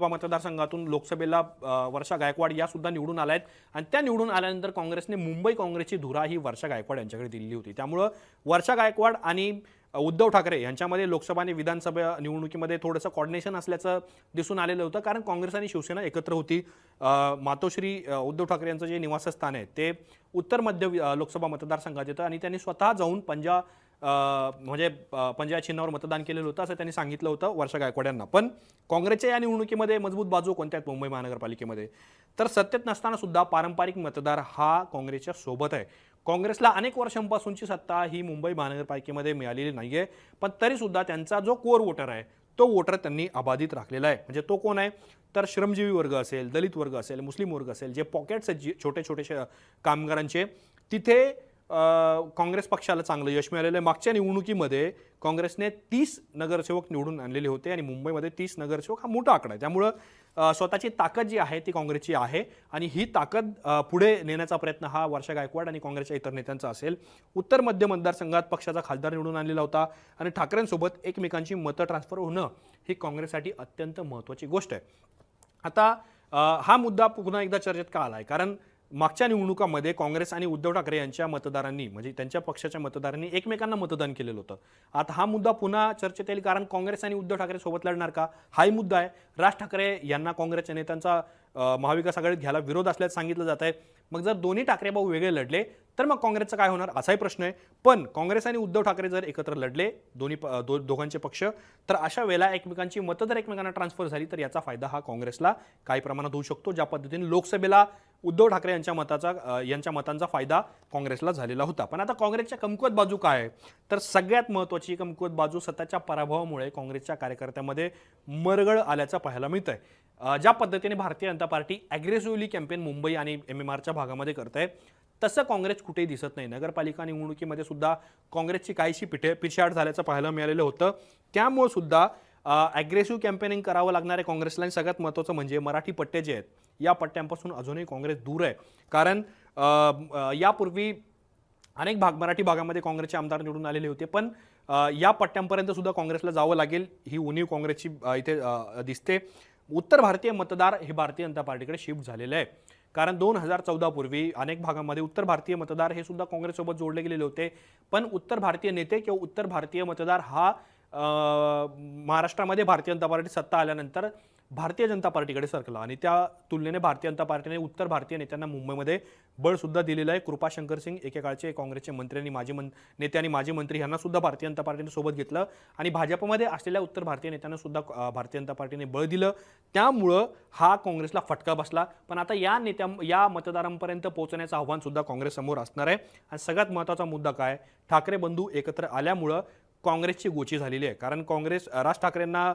मतदारसंघातून लोकसभेला वर्षा गायकवाड या सुद्धा निवडून आल्या आहेत. आणि त्या निवडून आल्यानंतर काँग्रेसने मुंबई काँग्रेसची धुरा ही वर्षा गायकवाड यांच्याकडे दिली होती. त्यामुळं वर्षा गायकवाड आणि उद्धव ठाकरे यांच्यामध्ये लोकसभा आणि विधानसभा निवडणुकीमध्ये थोडंसं कॉर्डिनेशन असल्याचं दिसून आलेलं होतं. कारण काँग्रेस आणि शिवसेना एकत्र होती. मातोश्री उद्धव ठाकरे यांचं जे निवासस्थान आहे ते उत्तर मध्य लोकसभा मतदारसंघात येतं आणि त्यांनी स्वतः जाऊन पंजाब म्हणजे पंजाब पंजा चिन्हावर मतदान केलेलं होतं असं त्यांनी सांगितलं होतं वर्षा गायकवाड यांना पण काँग्रेसच्या या निवडणुकीमध्ये मजबूत बाजू कोणत्या आहेत मुंबई महानगरपालिकेमध्ये? तर सत्तेत नसताना सुद्धा पारंपरिक मतदार हा काँग्रेसच्या सोबत आहे. काँग्रेसला अनेक वर्षांपासूनची सत्ता ही मुंबई महानगरपालिकेमध्ये मिळालेली नाही आहे पण तरीसुद्धा त्यांचा जो कोर वोटर आहे तो वोटर त्यांनी अबाधित राखलेला आहे. म्हणजे तो कोण आहे? तर श्रमजीवी वर्ग असेल दलित वर्ग असेल मुस्लिम वर्ग असेल जे पॉकेट्स आहेत जे छोटे छोटे श- कामगारांचे तिथे काँग्रेस पक्षाला चांगलं यश मिळालेलं आहे. मागच्या निवडणुकीमध्ये काँग्रेसने तीस नगरसेवक निवडून आणलेले होते आणि मुंबईमध्ये तीस नगरसेवक हा मोठा आकडा आहे. त्यामुळं स्वतःची ताकद जी आहे ती काँग्रेसची आहे आणि ही ताकद पुढे नेण्याचा प्रयत्न हा वर्षा गायकवाड आणि काँग्रेसच्या इतर नेत्यांचा असेल. उत्तर मध्य मतदारसंघात पक्षाचा खासदार निवडून आणलेला होता आणि ठाकरेंसोबत एकमेकांची मतं ट्रान्सफर होणं ही काँग्रेससाठी अत्यंत महत्त्वाची गोष्ट आहे. आता हा मुद्दा पुन्हा एकदा चर्चेत का आला आहे कारण मागच्या निवडणुकामध्ये काँग्रेस आणि उद्धव ठाकरे यांच्या मतदारांनी म्हणजे त्यांच्या पक्षाच्या मतदारांनी एकमेकांना मतदान केलेलं होतं. आता हा मुद्दा पुन्हा चर्चेत येईल कारण काँग्रेस आणि उद्धव ठाकरे सोबत लढणार का? हाही मुद्दा आहे. राज ठाकरे यांना काँग्रेसच्या नेत्यांचा महाविकास आघाडीत घ्यायला विरोध असल्याचं सांगितलं जात आहे मग जर दोन्ही ठाकरे भाऊ वेगळे लढले तर मग काँग्रेसचं काय होणार? असाही प्रश्न आहे. पण काँग्रेस आणि उद्धव ठाकरे जर एकत्र लढले दोन्ही प- दो दोघांचे पक्ष तर अशा वेळेला एकमेकांची मतं जर एकमेकांना ट्रान्सफर झाली तर याचा फायदा हा काँग्रेसला काही प्रमाणात होऊ शकतो ज्या पद्धतीने लोकसभेला उद्धव ठाकरे यांच्या मताचा यांच्या मतांचा फायदा काँग्रेसला झालेला होता. पण आता काँग्रेसच्या कमकुवत बाजू काय आहे? तर सगळ्यात महत्त्वाची कमकुवत बाजू सत्ताच्या पराभवामुळे काँग्रेसच्या कार्यकर्त्यामध्ये मरगळ आल्याचं पाहायला मिळतं आहे ज्या पद्धतीने Bharatiya Janata party aggressively campaign Mumbai आणि एम एम आरच्या भागामध्ये करत आहे तसं काँग्रेस कुठेही दिसत नाही. नगरपालिका निवडणुकीमध्ये सुद्धा काँग्रेसची काहीशी पिठे पिछाड झाल्याचं पाहायला मिळालेलं होतं. त्यामुळे सुद्धा ॲग्रेसिव्ह कॅम्पेनिंग करावं लागणारे काँग्रेसला आणि सगळ्यात महत्त्वाचं म्हणजे मराठी पट्टे जे आहेत या पट्ट्यांपासून अजूनही काँग्रेस दूर आहे. कारण यापूर्वी अनेक भाग मराठी भागामध्ये काँग्रेसचे आमदार निवडून आलेले होते. पण या पट्ट्यांपर्यंत सुद्धा काँग्रेसला जावं लागेल ही उणीव काँग्रेसची इथे दिसते. उत्तर भारतीय मतदार हे भारतीय जनता पार्टीकडे शिफ्ट झालेलं आहे. कारण दोन हजार चौदापूर्वी अनेक भागामध्ये उत्तर भारतीय मतदार हे सुद्धा काँग्रेससोबत जोडले गेलेले होते. पण उत्तर भारतीय नेते किंवा उत्तर भारतीय मतदार हा महाराष्ट्रामध्ये भारतीय जनता पार्टी सत्ता आल्यानंतर भारतीय जनता पार्टीकडे सरकला आणि त्या तुलनेने भारतीय जनता पार्टीने उत्तर भारतीय नेत्यांना मुंबईमध्ये बळसुद्धा दिलेलं आहे. कृपा शंकर सिंग एकेकाळचे काँग्रेसचे मंत्री आणि माजी मं नेते आणि माजी मंत्री यांना सुद्धा भारतीय जनता पार्टीने सोबत घेतलं आणि भाजपमध्ये असलेल्या उत्तर भारतीय नेत्यांना सुद्धा भारतीय जनता पार्टीने बळ दिलं. त्यामुळं हा काँग्रेसला फटका बसला. पण आता या नेत्या या मतदारांपर्यंत पोहोचण्याचं आव्हानसुद्धा काँग्रेससमोर असणार आहे. आणि सगळ्यात महत्त्वाचा मुद्दा काय? ठाकरे बंधू एकत्र आल्यामुळं काँग्रेसची गोची झालेली आहे. कारण काँग्रेस राज ठाकरेंना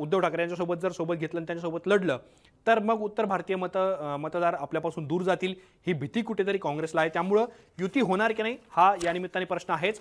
उद्धव ठाकरे यांच्यासोबत जर सोबत घेतलं आणि त्यांच्यासोबत लढलं तर मग उत्तर भारतीय मत मतदार आपल्यापासून दूर जातील. ही भीती कुठेतरी काँग्रेसला आहे. त्यामुळं युती होणार की नाही हा या निमित्ताने प्रश्न आहेच.